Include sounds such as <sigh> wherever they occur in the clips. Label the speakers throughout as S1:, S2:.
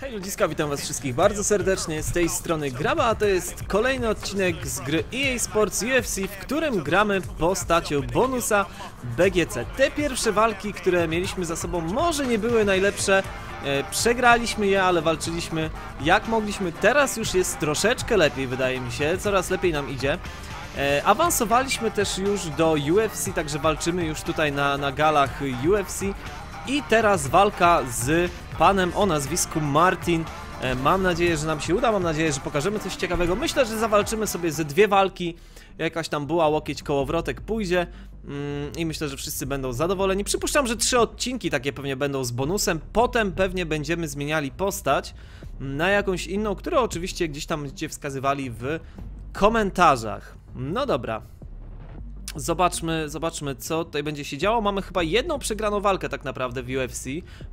S1: Hej ludziska, witam was wszystkich bardzo serdecznie, z tej strony Graba, a to jest kolejny odcinek z gry EA Sports UFC, w którym gramy postacią bonusa BGC. Te pierwsze walki, które mieliśmy za sobą, może nie były najlepsze, e, przegraliśmy je, ale walczyliśmy jak mogliśmy, teraz już jest troszeczkę lepiej wydaje mi się, coraz lepiej nam idzie. E, awansowaliśmy też już do UFC, także walczymy już tutaj na, na galach UFC. I teraz walka z panem o nazwisku Martin. E, Mam nadzieję, że nam się uda, mam nadzieję, że pokażemy coś ciekawego. Myślę, że zawalczymy sobie ze dwie walki. Jakaś tam była łokieć kołowrotek pójdzie. Mm, I myślę, że wszyscy będą zadowoleni. Przypuszczam, że trzy odcinki takie pewnie będą z bonusem. Potem pewnie będziemy zmieniali postać na jakąś inną, którą oczywiście gdzieś tam będziecie wskazywali w komentarzach. No dobra, Zobaczmy, zobaczmy co tutaj będzie się działo. Mamy chyba jedną przegraną walkę tak naprawdę w UFC.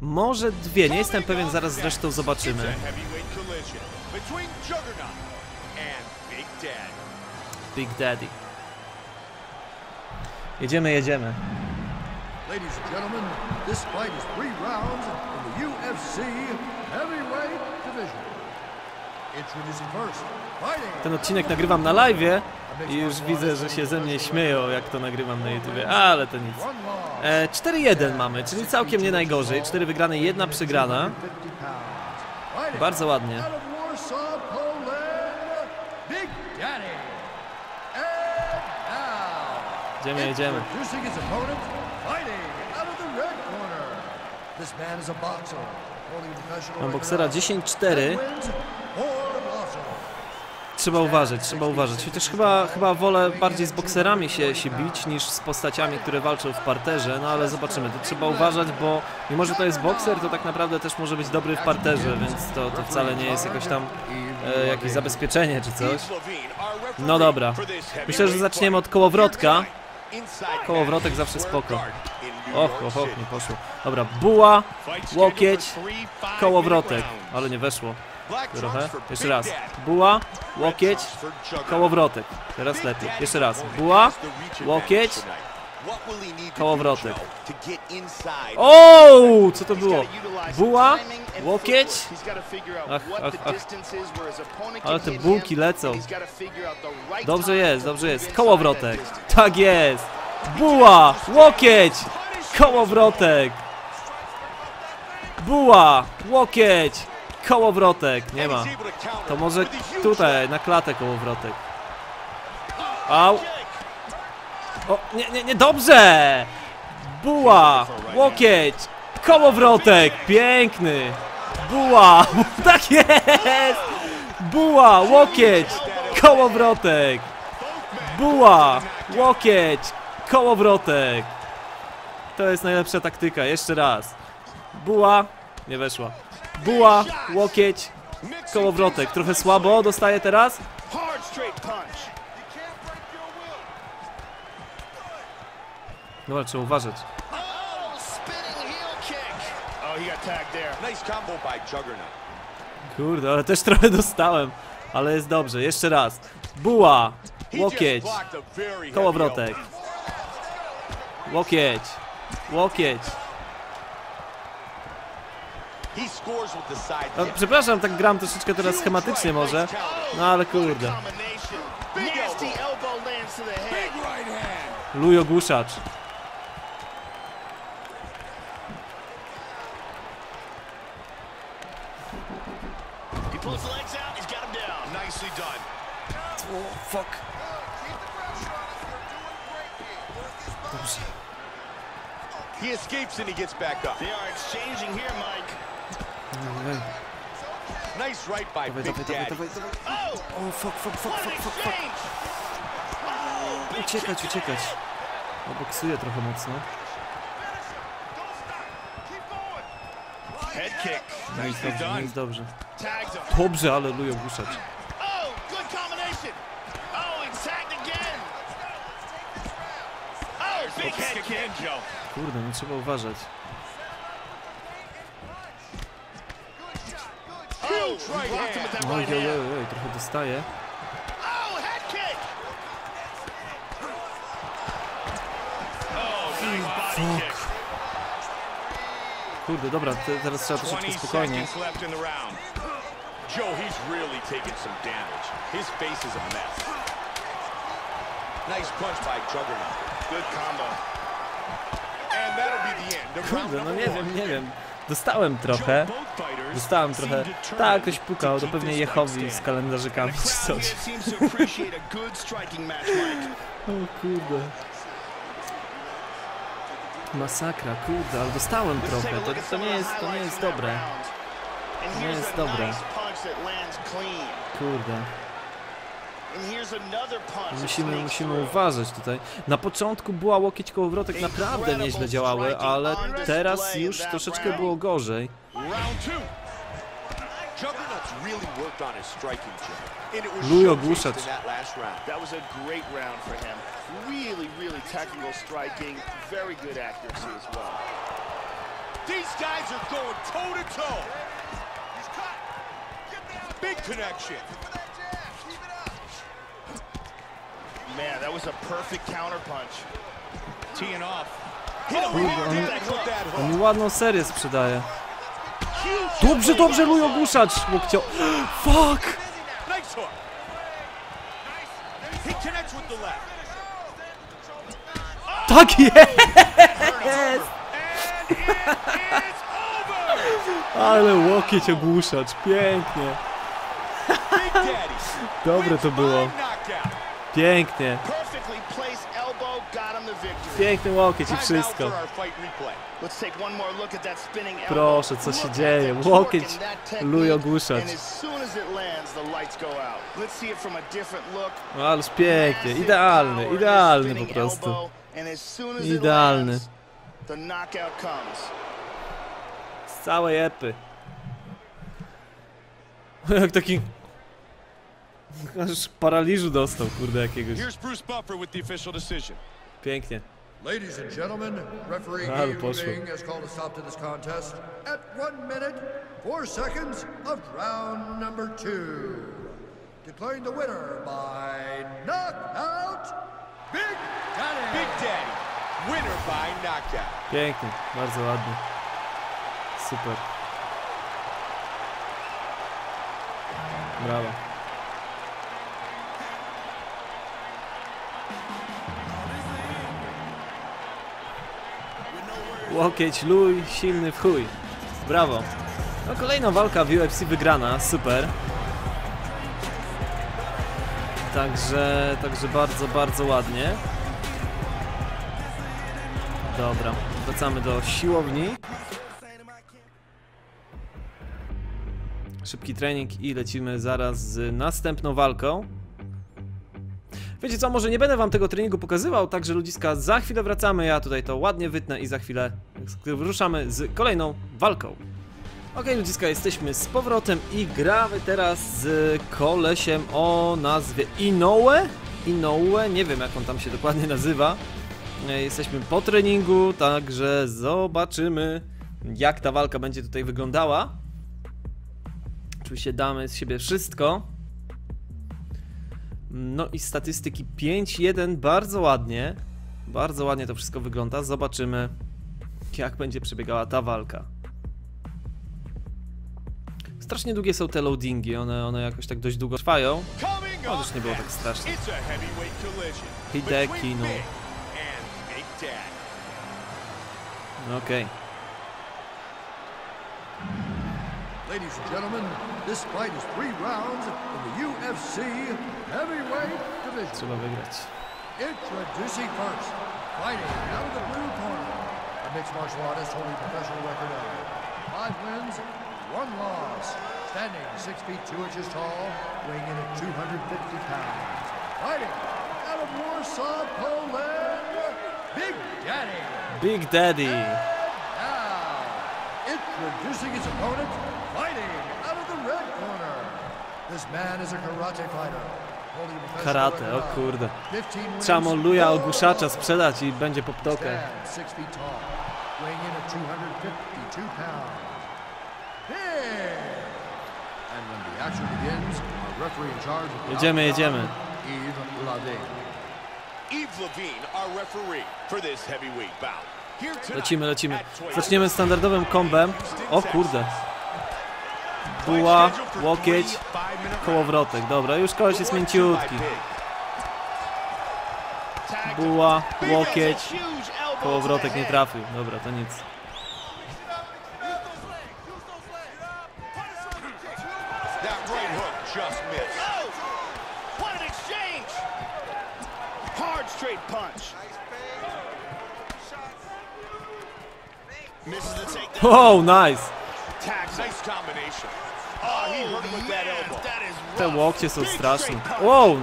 S1: Może dwie, nie jestem pewien, zaraz zresztą zobaczymy.
S2: Big Daddy.
S1: Jedziemy, jedziemy.
S3: Ladies and gentlemen, this fight is three rounds in the UFC heavyweight division.
S1: Ten odcinek nagrywam na live i już widzę, że się ze mnie śmieją, jak to nagrywam na YouTubie, ale to nic. E, 4-1 mamy, czyli całkiem nie najgorzej. 4 wygrane, jedna przegrana.
S3: 50 pounds. Fighting
S1: Bardzo ładnie.
S3: a professional
S1: Mam boksera
S3: of
S1: 10-4. Trzeba uważać, trzeba uważać. Chociaż chyba, chyba wolę bardziej z bokserami się, się bić niż z postaciami, które walczą w parterze, no ale zobaczymy. To trzeba uważać, bo mimo, że to jest bokser, to tak naprawdę też może być dobry w parterze, więc to, to wcale nie jest jakoś tam e, jakieś zabezpieczenie czy coś. No dobra. Myślę, że zaczniemy od kołowrotka. Kołowrotek zawsze spoko. Och, och, och, nie poszło. Dobra, buła, łokieć, kołowrotek. Ale nie weszło. Trochę. Jeszcze raz. Buła, łokieć, kołowrotek. Teraz lepiej. Jeszcze raz. Buła, łokieć, kołowrotek. O, co to było? Buła, łokieć. Ach, ach, ach. Ale te bułki lecą. Dobrze jest, dobrze jest. Kołowrotek. Tak jest. Buła, łokieć, kołowrotek. Buła, łokieć, kołowrotek. Nie ma.
S2: To
S1: może tutaj, na klatę kołowrotek. Au. O, nie, nie, nie, dobrze! Buła, łokieć, kołowrotek, piękny. Buła, <laughs> tak jest! Buła, łokieć, kołowrotek. Buła, łokieć, kołowrotek. To jest najlepsza taktyka, jeszcze raz. Buła, nie weszła. Buła, łokieć, kołowrotek. Trochę słabo dostaje teraz. Dobra, trzeba uważać.
S4: Oh. Oh.
S1: Kurde, ale też trochę dostałem. Ale jest dobrze, jeszcze raz. Buła, łokieć, kołowrotek. Łokieć, łokieć. No,
S2: kick.
S1: przepraszam, tak gram troszeczkę teraz schematycznie może. No ale kurde.
S4: Combination. Nasty elbow lands to the head.
S2: Big right hand.
S1: Luj ogłuszacz.
S4: He pulls the legs out. He's got him down.
S2: Nicely done.
S1: O, fuck. Dobrze.
S2: He escapes and he gets back up.
S4: They are exchanging here, Mike.
S2: Nice right by
S1: dawaj,
S2: Big
S1: dawaj,
S2: Daddy.
S1: dawaj, dawaj.
S4: Oh,
S1: O, fuck, fuck, fuck, fuck, fuck, fuck. Uciekać, uciekać. O, boksuję trochę mocno. No jest dobrze, no jest dobrze. Dobrze, ale luj ogłuszacz.
S4: Oh. Oh.
S1: Kurde, no trzeba uważać. Oj, oj, oj, oj, trochę dostaje.
S4: Kick.
S1: Kurde, dobra, te, teraz trzeba
S4: 20
S1: troszeczkę
S4: round.
S2: Joe, he's really taking some damage. His face is a mess. Nice punch by Juggernaut.
S4: Good combo.
S2: And that'll be the end
S1: Kurde, no nie wiem, nie wiem. Dostałem trochę. Dostałem trochę. Tak, ktoś pukał, to pewnie Jehowi z kalendarzykami czy coś.
S4: to.
S1: O kurde. Masakra, kurde, ale dostałem trochę. To, to nie jest, to nie jest dobre.
S4: And
S1: Nie jest dobre. Kurde.
S4: And here's another punch that
S1: Musimy, musimy uważać tutaj. Na początku była łokieć kołowrotek naprawdę nieźle działały, ale teraz już troszeczkę było gorzej.
S4: As well.
S2: These guys are going toe to toe. Big connection.
S4: Man, that was a perfect counter punch.
S2: Teeing off.
S1: On- mi ładną serię sprzedaje. Dobrze, dobrze, Luj ogłuszać łokcio... Fuck! Tak jest! Ale łokieć ogłuszacz, pięknie. Dobre to było. Pięknie. Piękny łokieć i wszystko. Proszę, co się dzieje? Łokieć
S4: technique,
S1: ogłuszać. Ależ pięknie, idealny, idealny po prostu. Idealny. Z całej epy. <laughs> Jak taki... <laughs> Aż paraliżu dostał, kurde, jakiegoś.
S2: Here's Bruce Buffer with the official decision.
S1: Pięknie.
S3: Ladies and gentlemen, referee
S1: Ale poszło.
S3: Has called a stop to this contest at one minute, four seconds of round number two. Declaring the winner by knockout, Big Daddy.
S2: Big Daddy, winner by knockout.
S1: Pięknie, bardzo ładnie. Super. Brawo. Łokieć, luj, silny w chuj. Brawo. No kolejna walka w UFC wygrana, super. Także, także bardzo, bardzo ładnie. Dobra, wracamy do siłowni. Szybki trening i lecimy zaraz z następną walką. Wiecie co, może nie będę wam tego treningu pokazywał, także ludziska, za chwilę wracamy, ja tutaj to ładnie wytnę i za chwilę ruszamy z kolejną walką. Okej ludziska, jesteśmy z powrotem i gramy teraz z kolesiem o nazwie Inoue? Inoue, nie wiem jak on tam się dokładnie nazywa. E, Jesteśmy po treningu, także zobaczymy jak ta walka będzie tutaj wyglądała. Oczywiście damy z siebie wszystko. No i statystyki 5-1 bardzo ładnie. Bardzo ładnie to wszystko wygląda. Zobaczymy jak będzie przebiegała ta walka. Strasznie długie są te loadingi, one, one jakoś tak dość długo trwają.
S2: Coming
S1: O,
S2: up
S1: już nie było tak strasznie. Hideki, no.
S2: Big and
S3: Ladies and gentlemen, this fight is three rounds in the UFC heavyweight division.
S1: Trzeba wygrać.
S3: Introducing first, fighting out of the blue corner, a mixed martial artist holding a professional record of five wins, one loss, standing six feet two inches tall, weighing in at 250 pounds. Fighting out of Warsaw, Poland, Big Daddy.
S1: Big Daddy!
S3: Now, introducing his opponent, fighting out of the red corner. This man is a karate
S1: o kurde.
S3: 15 wins,
S1: Trzeba mu luja
S3: no
S1: ogłuszacza sprzedać i będzie po ptokę.
S3: Stand six feet tall, weighing in at 252 pounds. Big! And when the action begins, our referee in charge of the
S1: Jedziemy, jedziemy. Lecimy, lecimy. Zaczniemy standardowym kombem. O kurde. Buła, łokieć, kołowrotek. Dobra, już koleś jest mięciutki. Buła, łokieć, kołowrotek nie trafił. Dobra, to nic.
S4: Oh!
S1: Nice!
S2: Nice combination.
S1: Te łokcie są straszne. Wow!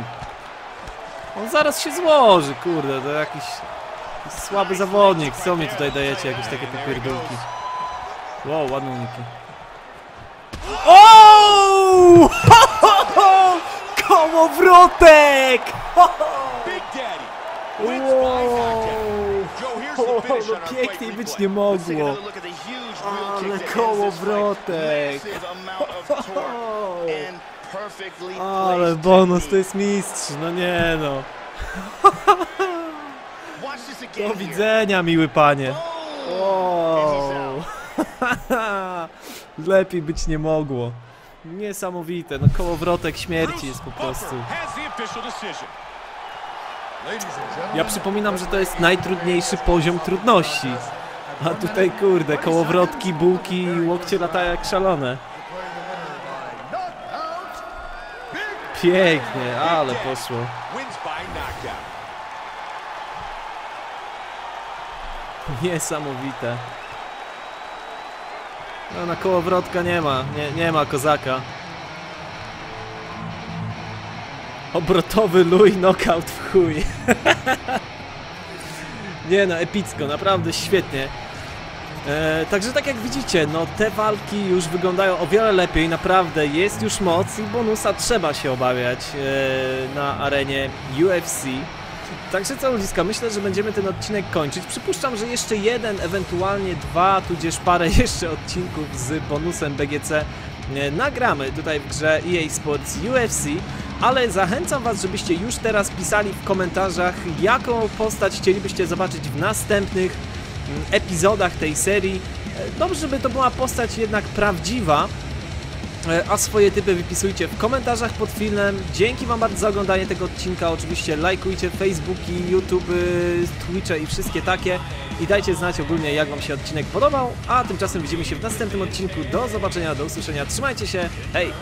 S1: On zaraz się złoży, kurde, to jakiś słaby zawodnik. Co mi tutaj dajecie, jakieś takie popierdółki? Wow, ładne uniki. O! <laughs> Kołowrotek! <laughs>
S2: finish <laughs>
S1: no piękniej być nie mogło. Ale kołowrotek. Ale bonus to jest mistrz, no nie no. <laughs> Do widzenia, miły panie. Wow. <laughs> Lepiej być nie mogło. Niesamowite, no kołowrotek śmierci jest po prostu.
S2: Has the official decision.
S3: Ladies and gentlemen,
S1: Ja przypominam, że to jest najtrudniejszy poziom trudności. A tutaj kurde, kołowrotki, bułki i łokcie latają jak szalone. Pięknie, ale poszło. Niesamowite. No na kołowrotka nie ma, nie, nie ma kozaka. Obrotowy luj, knockout w chuj. nie no, epicko, naprawdę świetnie. E, także tak jak widzicie, no te walki już wyglądają o wiele lepiej, naprawdę jest już moc i bonusa trzeba się obawiać e, na arenie UFC. Także co ludziska, myślę, że będziemy ten odcinek kończyć. Przypuszczam, że jeszcze jeden, ewentualnie dwa, tudzież parę <laughs> jeszcze odcinków z bonusem BGC e, nagramy tutaj w grze EA Sports UFC, ale zachęcam Was, żebyście już teraz pisali w komentarzach, jaką postać chcielibyście zobaczyć w następnych mm, epizodach tej serii. E, Dobrze, żeby to była postać jednak prawdziwa, E, A swoje typy wypisujcie w komentarzach pod filmem. Dzięki Wam bardzo za oglądanie tego odcinka. Oczywiście lajkujcie Facebooki, YouTube, Twitche i wszystkie takie. I dajcie znać ogólnie jak Wam się odcinek podobał. A tymczasem widzimy się w następnym odcinku. Do zobaczenia, do usłyszenia. Trzymajcie się. Hej!